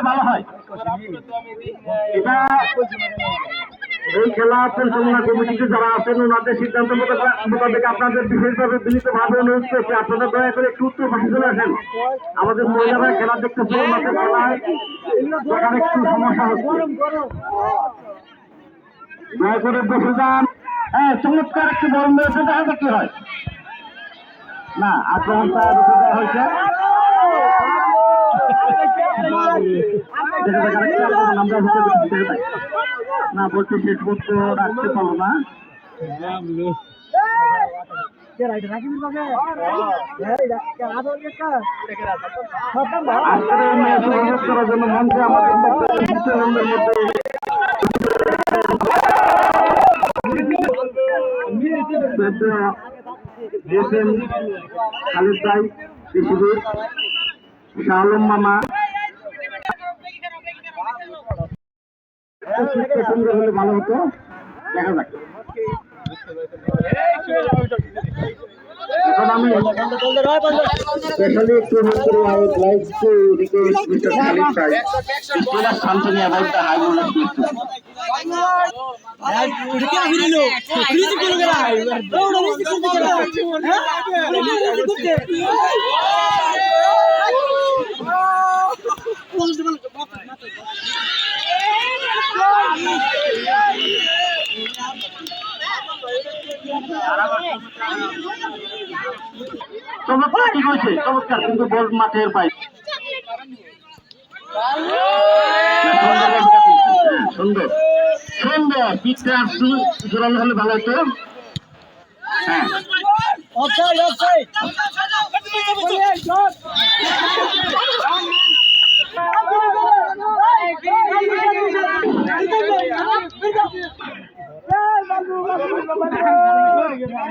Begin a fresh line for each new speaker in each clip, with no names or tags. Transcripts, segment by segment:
ভালো হয় এটা এই খেলা পরিচালনা কমিটিতে যারা আছেন ওনাদের সিদ্ধান্ত মোতাবেক- আপনাদের বিশেষভাবে বিনীতভাবে অনুরোধ করছি আপনারা দয়া করে একটু উত্তর পাশে চলে আসেন আমাদের মহিলারা খেলা দেখতে মাঠে খেলায় একটু সমস্যা হচ্ছে দয়া করে বসে যান হ্যাঁ চমৎকার একটু বরণ রয়েছে দেখা কি হয়। না আক্রমণটা হয়েছে। যাক। না বলছি শেষ পর্যন্ত রাখতে পারব না আজকের ম্যাচ করার জন্য মঞ্চে আমাদের মধ্যে দিয়েছেন খালেদ ভাই কৃষিবিদ শাহলম মামা। সুন্দর হলে ভালো হতো। দেখা যাক। এখন আমি স্পেশালি একটু করব I would like to request mister Khalid ভাই আপনারা শান্তনি অ্যাবাউট দ্য হাই মোমেন্ট চমৎকার ঠিক হয়েছে চমৎকার কিন্তু বল মাঠের বাইরে হ্যাঁ, সুন্দর সুন্দর পিঠটা একটু জোরালো হলে ভালো হতো হ্যাঁ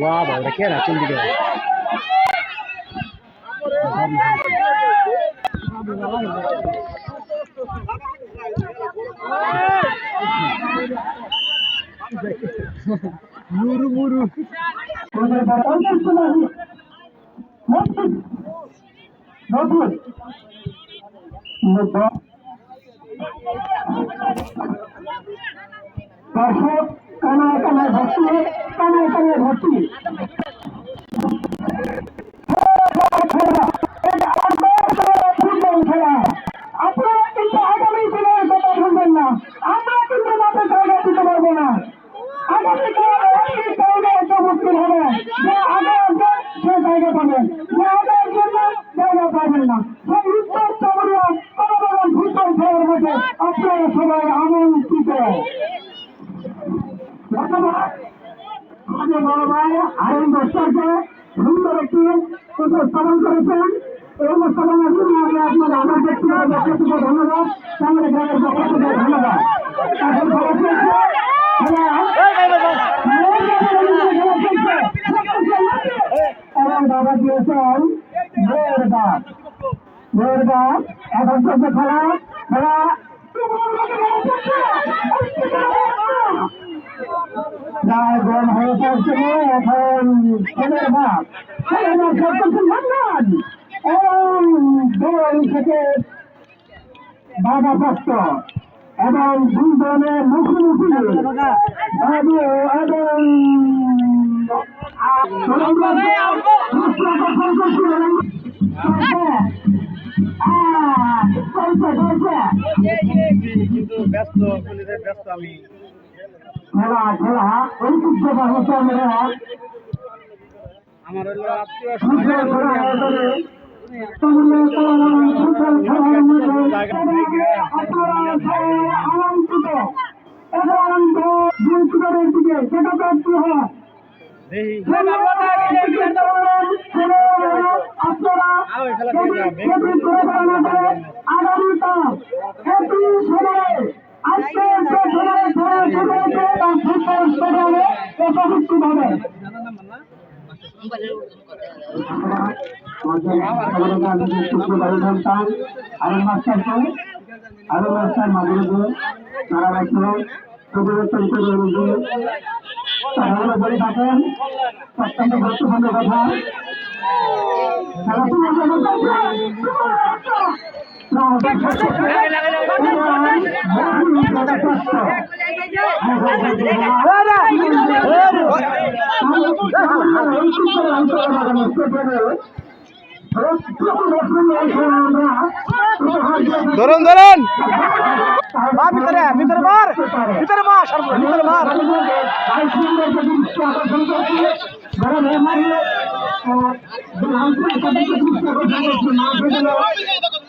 वाह भाई रखे ना तुम दिखे मुरु मुरु
দর্শক কানায় কানায় ভর্তি কানায় কানায় ভর্তি। একটি উপস্থাপন করেছেন এই উপস্থাপনার জন্য আমি আপনাদের আমার ব্যক্তিগত থেকে ধন্যবাদ সামনে গ্রামের থেকে ধন্যবাদ এখন খবর এবং বাবা দিয়েছেন এখন চলছে খেলা খেলা এখন ছেলের ভাব থেকে বাধা প্রাপ্ত এবং দুই ধরনের মুখোমুখি বাবু এবং
কিন্তু ব্যস্ত
খেলা খেলা ঐতিহ্যবাহী
আমার হলো আত্মীয়
আজকে আরও মাস্টারকে আরও মাস্টার মাঝে তারা রাখছে পরিবর্তন করে রয়েছে তারা বলে থাকেন অত্যন্ত গুরুত্বপূর্ণ কথা তারা
ধরুন ধরুন। ভিতরে ভিতরে মার ভিতরে মার ভিতরে মার। এই